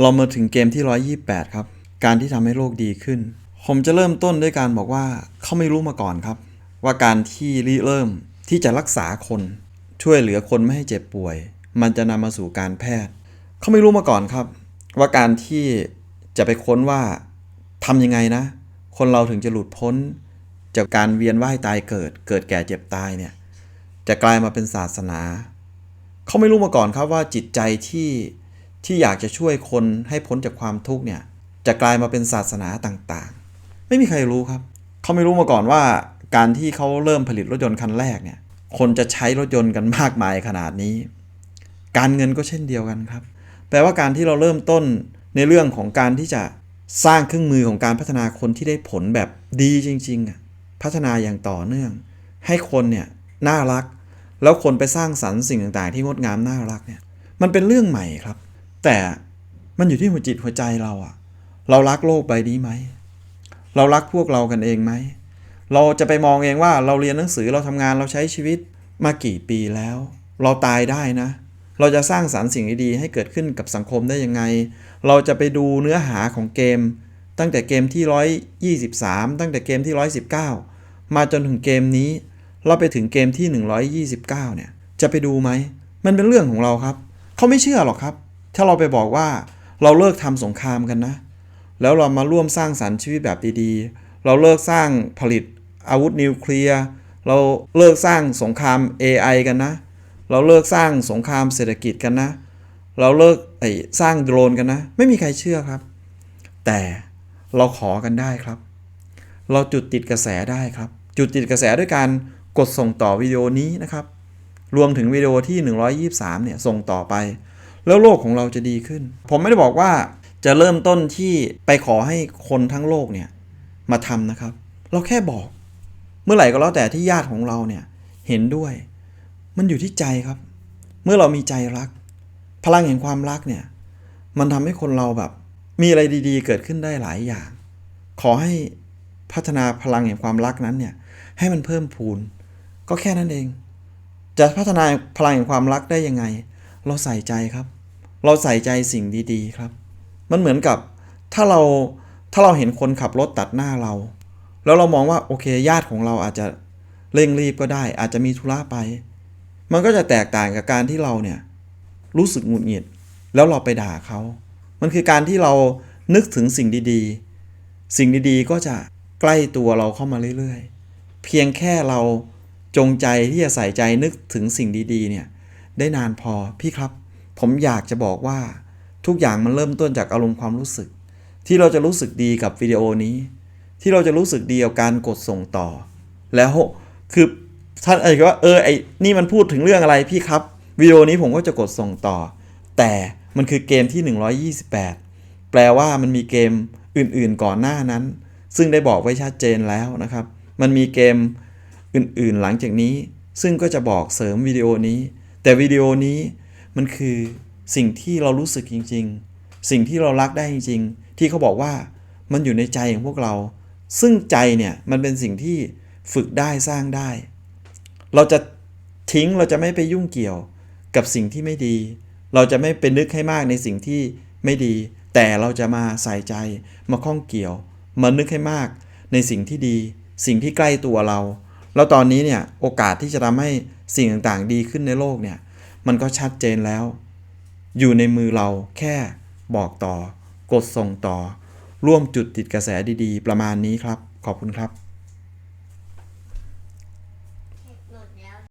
เรามาถึงเกมที่ 128 ครับ การที่ทำให้โลกดีขึ้น ผมจะเริ่มต้นด้วยการบอกว่าเขาไม่รู้มาก่อนครับ ว่าการที่ริเริ่มที่จะรักษาคน ช่วยเหลือคนไม่ให้เจ็บป่วย มันจะนำมาสู่การแพทย์ เขาไม่รู้มาก่อนครับ ว่าการที่จะไปค้นว่าทำยังไงนะ คนเราถึงจะหลุดพ้น จากการเวียนว่ายตายเกิด เกิดแก่เจ็บตายเนี่ยจะกลายมาเป็นศาสนา เขาไม่รู้มาก่อนครับว่าจิตใจที่ ที่อยากจะช่วยคนให้พ้นจากความทุกข์เนี่ยจะกลายมาเป็นศาสนาต่างๆ ไม่มีใครรู้ครับ เขาไม่รู้มาก่อนว่าการที่เขาเริ่มผลิตรถยนต์คันแรกเนี่ยคนจะใช้รถยนต์กันมากมายขนาดนี้ การเงินก็เช่นเดียวกันครับ แปลว่าการที่เราเริ่มต้นในเรื่องของการที่จะสร้างเครื่องมือของการพัฒนาคนที่ได้ผลแบบดีจริงๆอะพัฒนาอย่างต่อเนื่อง ให้คนเนี่ยน่ารัก แล้วคนไปสร้างสรรค์สิ่งต่างๆ ที่งดงามน่ารักเนี่ยมันเป็นเรื่องใหม่ครับ แต่มันอยู่ที่หัวจิตหัวใจเราอะเรารักโลกใบนี้ไหม เรารักพวกเรากันเองไหม เราจะไปมองเองว่าเราเรียนหนังสือเราทำงานเราใช้ชีวิตมากี่ปีแล้ว เราตายได้นะ เราจะสร้างสารรค์สิ่งดีๆให้เกิดขึ้นกับสังคมได้ยังไง เราจะไปดูเนื้อหาของเกม ตั้งแต่เกมที่ 123 ตั้งแต่เกมที่ 119 มาจนถึงเกมนี้ เราไปถึงเกมที่ 129 เนี่ย จะไปดูไหม มันเป็นเรื่องของเราครับ เขาไม่เชื่อหรอกครับ ถ้าเราไปบอกว่าเราเลิกทำสงครามกันนะ แล้วเรามาร่วมสร้างสรรค์ชีวิตแบบดีๆ เราเลิกสร้างผลิตอาวุธนิวเคลียร์ เราเลิกสร้างสงคราม AI กันนะ เราเลิกสร้างสงครามเศรษฐกิจกันนะ เราเลิกไอ้สร้างโดรนกันนะ ไม่มีใครเชื่อครับ แต่เราขอกันได้ครับ เราจุดติดกระแสได้ครับ จุดติดกระแสด้วยการกดส่งต่อวิดีโอนี้นะครับ รวมถึงวิดีโอที่ 123 เนี่ยส่งต่อไป แล้วโลกของเราจะดีขึ้น ผมไม่ได้บอกว่าจะเริ่มต้นที่ไปขอให้คนทั้งโลกเนี่ยมาทำนะครับ เราแค่บอก เมื่อไหร่ก็แล้วแต่ที่ญาติของเราเนี่ยเห็นด้วย มันอยู่ที่ใจครับ เมื่อเรามีใจรัก พลังแห่งความรักเนี่ย มันทำให้คนเราแบบ มีอะไรดีๆ เกิดขึ้นได้หลายอย่าง ขอให้พัฒนาพลังแห่งความรักนั้นเนี่ย ให้มันเพิ่มพูน ก็แค่นั้นเอง จะพัฒนาพลังแห่งความรักได้ยังไง เราใส่ใจครับ เราใส่ใจสิ่งดีๆครับ มันเหมือนกับถ้าเราถ้าเราเห็นคนขับรถตัดหน้าเรา แล้วเรามองว่าโอเคญาติของเราอาจจะเร่งรีบก็ได้ อาจจะมีธุระไป มันก็จะแตกต่างกับการที่เราเนี่ยรู้สึกหงุดหงิด แล้วเราไปด่าเขา มันคือการที่เรานึกถึงสิ่งดีๆ สิ่งดีๆก็จะใกล้ตัวเราเข้ามาเรื่อยๆ เพียงแค่เราจงใจที่จะใส่ใจนึกถึงสิ่งดีๆเนี่ยได้นานพอพี่ครับ ผมอยากจะบอกว่าทุกอย่างมันเริ่มต้นจากอารมณ์ความรู้สึก ที่เราจะรู้สึกดีกับวิดีโอนี้ ที่เราจะรู้สึกดีกับการกดส่งต่อ แล้วคือท่านเอกว่าเออไอ้นี่มันพูดถึงเรื่องอะไรพี่ครับวิดีโอนี้ผมก็จะกดส่งต่อ แต่มันคือเกมที่ 128 แปลว่ามันมีเกมอื่นๆก่อนหน้านั้น ซึ่งได้บอกไว้ชัดเจนแล้วนะครับ มันมีเกมอื่นๆหลังจากนี้ ซึ่งก็จะบอกเสริมวิดีโอนี้ แต่วิดีโอนี้ มันคือสิ่งที่เรารู้สึกจริง ๆ สิ่งที่เรารักได้จริง ๆ ที่เขาบอกว่ามันอยู่ในใจของพวกเรา ซึ่งใจเนี่ยมันเป็นสิ่งที่ฝึกได้สร้างได้ เราจะทิ้งเราจะไม่ไปยุ่งเกี่ยวกับสิ่งที่ไม่ดี เราจะไม่ไปนึกให้มากในสิ่งที่ไม่ดี แต่เราจะมาใส่ใจมาข้องเกี่ยว มานึกให้มากในสิ่งที่ดี สิ่งที่ใกล้ตัวเรา แล้วตอนนี้เนี่ยโอกาสที่จะทำให้สิ่งต่างๆ ดีขึ้นในโลกเนี่ย มันก็ชัดเจนแล้ว อยู่ในมือเราแค่บอกต่อ กดส่งต่อ ร่วมจุดติดกระแสดีๆ ประมาณนี้ครับ ขอบคุณครับ